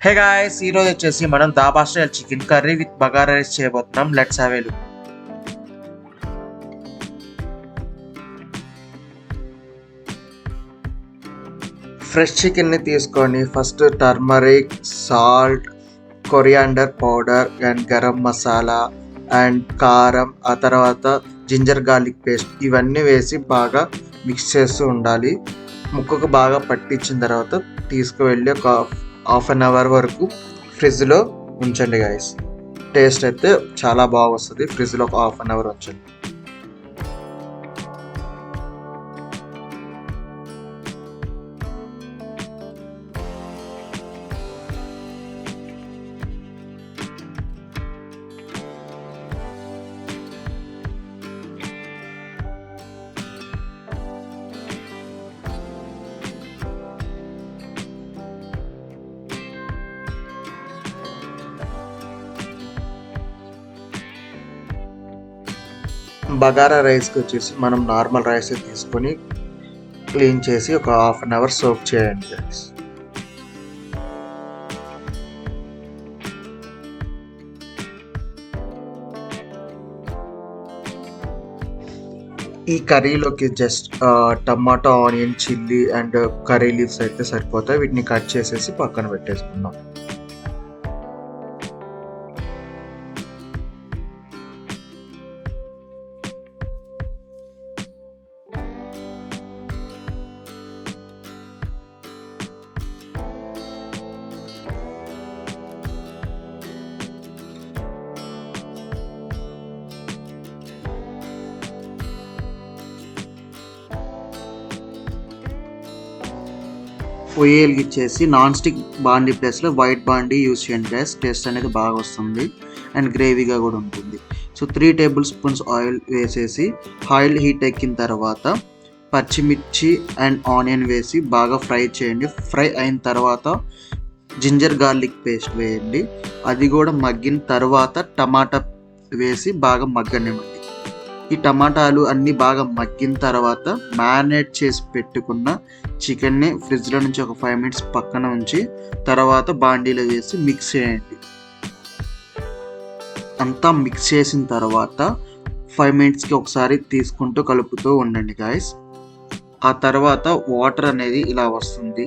Hey guys ఈరోజు వచ్చేసి మనం dhaba style chicken curry with bagara rice చేయబోతున్నాం. Let's have a look fresh చికెన్ని తీసుకొని first turmeric salt coriander powder and garam masala and కారం ఆ తర్వాత జింజర్ గార్లిక్ పేస్ట్ ఇవన్నీ వేసి బాగా మిక్స్ చేస్తూ ఉండాలి. ముక్కకు బాగా పట్టించిన తర్వాత తీసుకువెళ్ళి ఒక హాఫ్ అన్ అవర్ వరకు ఫ్రిడ్జ్లో ఉంచండి గాయస్ టేస్ట్ అయితే చాలా బాగా వస్తుంది. ఫ్రిడ్జ్లో ఒక హాఫ్ అన్ అవర్ ఉంచండి. బగారా రైస్కి వచ్చేసి మనం నార్మల్ రైస్ తీసుకొని క్లీన్ చేసి ఒక హాఫ్ అన్ అవర్ సోక్ చేయండి ఫ్రెండ్స్. ఈ కర్రీలోకి just tomato onion chilli and curry leaves అయితే సరిపోతాయి. వీటిని కట్ చేసేసి పక్కన పెట్టేసుకుందాం. పొయ్యి వెలిగించేసి నాన్ స్టిక్ బాండీ ప్లేస్లో వైట్ బాండీ యూస్ చేయండి గ్యాస్ టేస్ట్ అనేది బాగా వస్తుంది. అండ్ గ్రేవీగా కూడా ఉంటుంది. So three tablespoons oil వేసేసి ఆయిల్ హీట్ ఎక్కిన తర్వాత పచ్చిమిర్చి అండ్ ఆనియన్ వేసి బాగా ఫ్రై చేయండి. ఫ్రై అయిన తర్వాత జింజర్ గార్లిక్ పేస్ట్ వేయండి. అది కూడా మగ్గిన తర్వాత టమాటా వేసి బాగా మగ్గనివ్వండి. ఈ టమాటాలు అన్నీ బాగా మగ్గిన తర్వాత మ్యారినేట్ చేసి పెట్టుకున్న చికెన్ని ఫ్రిడ్జ్లో నుంచి ఒక ఫైవ్ మినిట్స్ పక్కన ఉంచి తర్వాత బాండీలో వేసి మిక్స్ చేయండి. అంతా మిక్స్ చేసిన తర్వాత ఫైవ్ మినిట్స్కి ఒకసారి తీసుకుంటూ కలుపుతూ ఉండండి గాయస్ ఆ తర్వాత వాటర్ అనేది ఇలా వస్తుంది.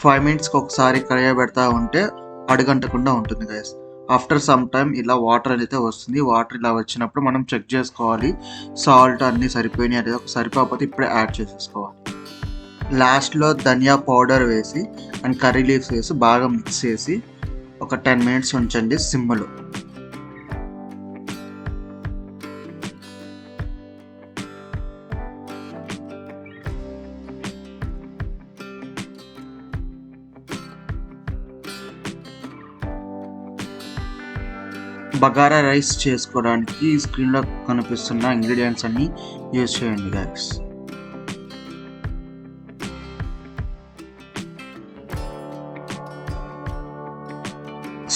ఫైవ్ మినిట్స్కి ఒకసారి కలయబెడతా ఉంటే అడుగంటకుండా ఉంటుంది గాయస్ ఆఫ్టర్ సమ్ టైమ్ ఇలా వాటర్ అయితే వస్తుంది. వాటర్ ఇలా వచ్చినప్పుడు మనం చెక్ చేసుకోవాలి. సాల్ట్ అన్నీ సరిపోయినాయి అనేది ఒక సరిపోకపోతే ఇప్పుడే యాడ్ చేసేసుకోవాలి. లాస్ట్లో ధనియా పౌడర్ వేసి అండ్ కర్రీ లీవ్స్ వేసి బాగా మిక్స్ చేసి ఒక టెన్ మినిట్స్ ఉంచండి సిమ్లో. బగారా రైస్ చేసుకోవడానికి స్క్రీన్లో కనిపిస్తున్న ఇంగ్రీడియంట్స్ అన్ని యూజ్ చేయండి గైస్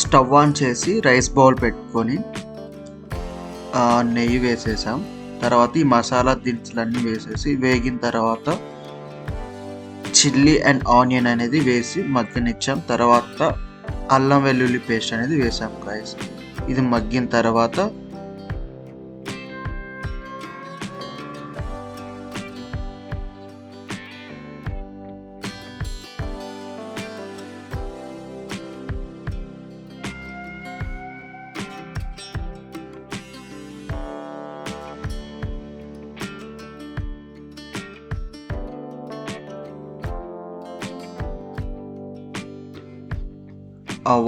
స్టవ్ ఆన్ చేసి రైస్ బౌల్ పెట్టుకొని నెయ్యి వేసేసాం. తర్వాత ఈ మసాలా దినుసులన్నీ వేసేసి వేగిన తర్వాత చిల్లీ అండ్ ఆనియన్ అనేది వేసి మగ్గనిచ్చాం. తర్వాత అల్లం వెల్లుల్లి పేస్ట్ అనేది వేసాం గాయస్ ఇది మగ్గిన తర్వాత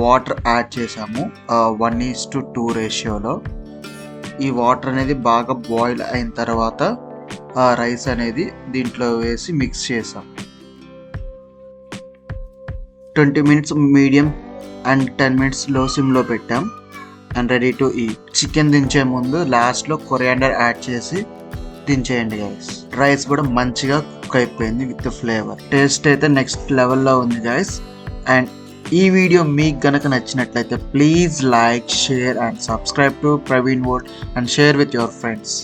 వాటర్ యాడ్ చేసాము వన్ ఈస్ టు టూ రేషియోలో ఈ వాటర్ అనేది బాగా బాయిల్ అయిన తర్వాత ఆ రైస్ అనేది దీంట్లో వేసి మిక్స్ చేసాం twenty minutes medium and ten మినిట్స్లో సిమ్లో పెట్టాం and ready to eat chicken దించే ముందు లాస్ట్లో కొరియాండర్ యాడ్ చేసి దించేయండి గైస్ రైస్ కూడా మంచిగా కుక్ అయిపోయింది విత్ ఫ్లేవర్ టేస్ట్ అయితే నెక్స్ట్ లెవెల్లో ఉంది గైస్ అండ్ ఈ వీడియో మీకు గనక నచ్చినట్లయితే please like share and subscribe to Praveen word and share with your friends